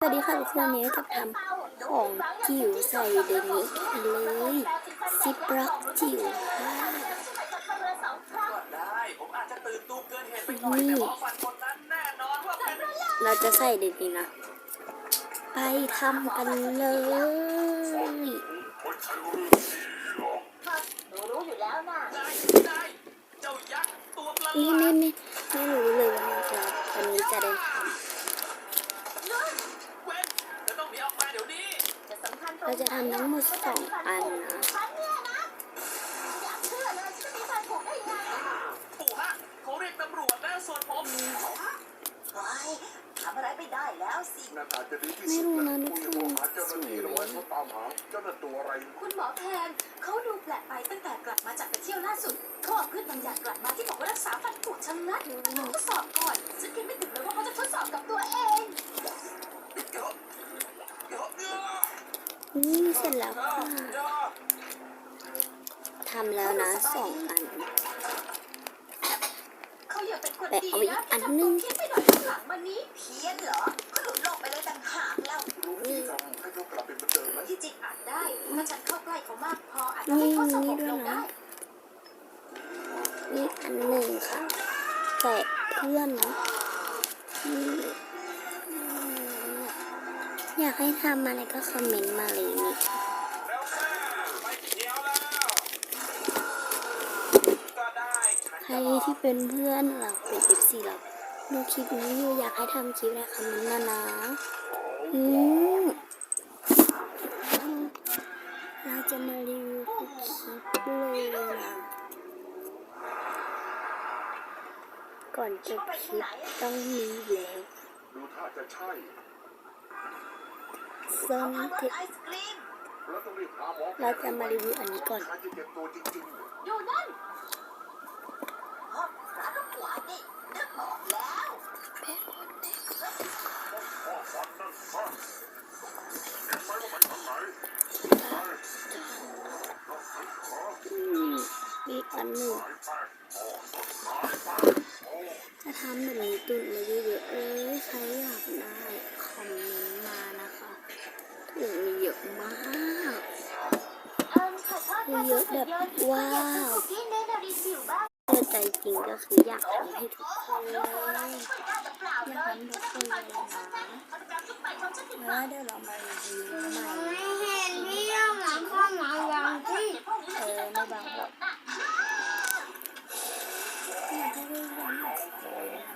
สวัสดีค่ะทุกนนี้จะทำของจิ๋วใส่เดนิกเลยซิปรักจิ๋วค่ะนี่เราจะใส่เดนิกนะ ไปทำกันเลยนี่ไม่ไม่ไม่รู้เลยว่าจะวันนี้จะได้ทำว้นจะต้องหนีออกมาเดี๋ยวนี้ จะสำคัญำ เราจะทำทั้งหมดสองอันนะอย่าเชื่อเลยจะมีแฟนผมได้ยังปูฮะเขาเรียกตำรวจนะส่วนผมเฮ้ยทำอะไรไม่ได้แล้วสิน่าจะจะดีที่ไม่รู้นะนะทุกคุยคกับนเจ้าหน้าที่เอาไว้เขาตามหาเจ้าหน้าตัวอะไร คุณหมอแพนเขาดูแปลกไปตั้งแต่กลับมาจากไปเที่ยวล่าสุด เขาเอาพืชบางอย่างกลับมาที่บอกว่ารักษาฟันผุชะงัดต้องทดสอบก่อนฉันคิดไม่ถึงเลยว่าเขาจะทดสอบกับตัวเอง นี่เสร็จแล้วค่ะทำแล้วนะสองอันเขาอย่าเป็นคนแต่ดีเอาอีกนะอันนึงเพี้ยนไปหน่อยข้างหลังมันนี้เพี้ยนเหรอเขาหลุดโลกไปเลยต่างหากแล้วรู้วิธีทำให้เขากลับเป็นเหมือนเดิมไหมที่จริงอาจได้ถ้าฉันเข้าใกล้เขามากพออาจทำให้เขาสงบลงได้นี่อันหนึ่งค่ะแต่เพื่อนนะ อยากให้ทำอะไรก็คอมเมนต์มาเลยนี่แล้วแม่ไปเที่ยวแล้วก็ได้ฉันใครที่เป็นเพื่อนเราเป็นเอฟซีเราดูคลิปนี้อยู่อยากให้ทำคลิปอะไรคอมเมนต์มานะอืมเราจะมารีวิวคลิปเลยนะก่อนจบคลิปต้องมีแล้วดูท่าจะใช่ ส้นเที่ไอศกรีมแล้วต้องรีบหาหมอเราจะมารีวิวอันนี้ก่อนจะเจ็บตัวจริงๆดูนั่นร้านขวานี่นึกออกแล้วพ่อฟันนั่นฮะเห็นไหมว่ามันทางไหนอืมอีกอันหนึ่งสายแป้งพ่อสดสายแป้งโอ้ถ้าทำแบบนี้ตุนมาเยอะๆเอ้ยใครอยากได้คอมเมนต์มานะคะ มีเยอะมากมีเยอะแบบว้าวแต่จจริงก็คืออยากทำให้ทุกคนเอยากทำทุกคนเลยนะแล้วเดี๋ยวเรามาดีวิวใหม่เห็นพี่ยองหมังข้างหลังวางที่เออไม่บางหรอกเนี่ยถ้าพี่ยองหลังแบบเลยนะ